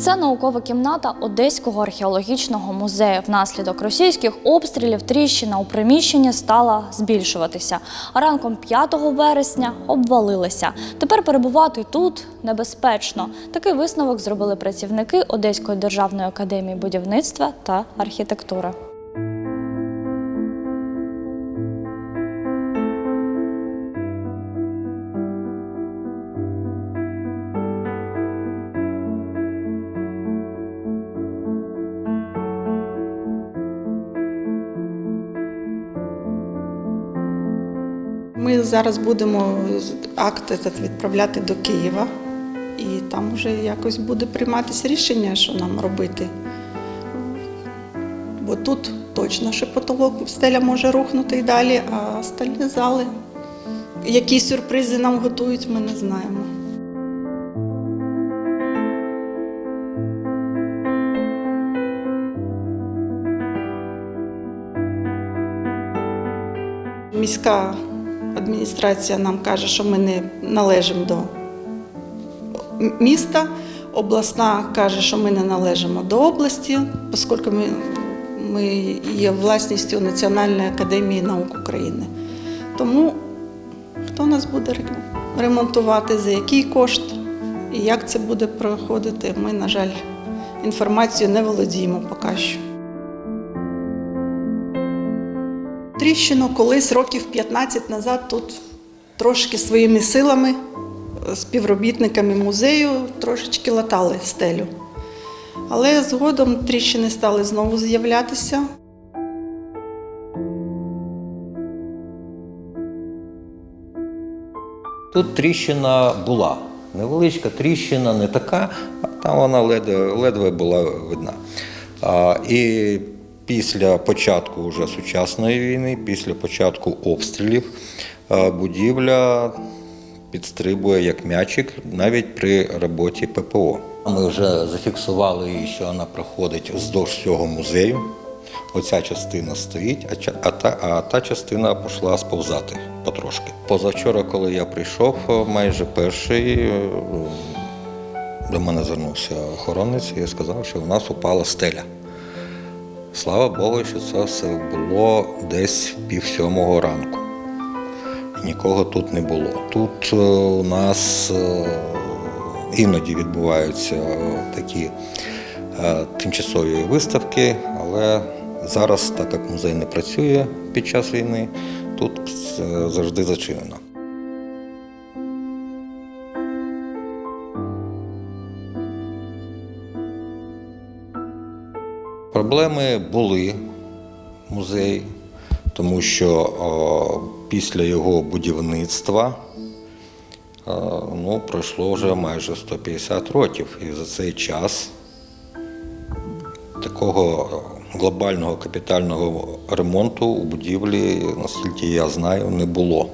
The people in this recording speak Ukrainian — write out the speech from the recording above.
Це наукова кімната Одеського археологічного музею. Внаслідок російських обстрілів тріщина у приміщенні стала збільшуватися. Ранком 5 вересня обвалилася. Тепер перебувати тут небезпечно. Такий висновок зробили працівники Одеської державної академії будівництва та архітектури. Ми зараз будемо акт відправляти до Києва, і там вже якось буде прийматися рішення, що нам робити. Бо тут точно ще потолок стеля може рухнути і далі, а остальні зали. Які сюрпризи нам готують, ми не знаємо. Міська адміністрація нам каже, що ми не належимо до міста. Обласна каже, що ми не належимо до області, оскільки ми, ми є власністю Національної академії наук України. Тому хто нас буде ремонтувати, за який кошт і як це буде проходити, ми, на жаль, інформацією не володіємо поки що. Тріщину колись років 15 назад тут трошки своїми силами, е, співробітниками музею трошечки латали стелю. Але згодом тріщини стали знову з'являтися. Тут тріщина була. Невеличка тріщина, не така, а там вона ледве, ледве була видна. А, і після початку вже сучасної війни, після початку обстрілів, будівля підстрибує як м'ячик навіть при роботі ППО. Ми вже зафіксували, її, що вона проходить вздовж всього музею. Оця частина стоїть, а, та, а та частина пішла сповзати потрошки. Позавчора, коли я прийшов, е, майже перший е, до мене звернувся охоронець і сказав, що в нас упала стеля. Слава Богу, що це все було десь пів сьомого ранку. Нікого тут не було. Тут е, у нас е, іноді відбуваються такі е, тимчасові виставки, але зараз, так як музей не працює під час війни, тут завжди зачинено. Проблеми були в музеї, тому що після його будівництва ну, пройшло вже майже 150 років. І за цей час такого глобального капітального ремонту у будівлі, наскільки я знаю, не було.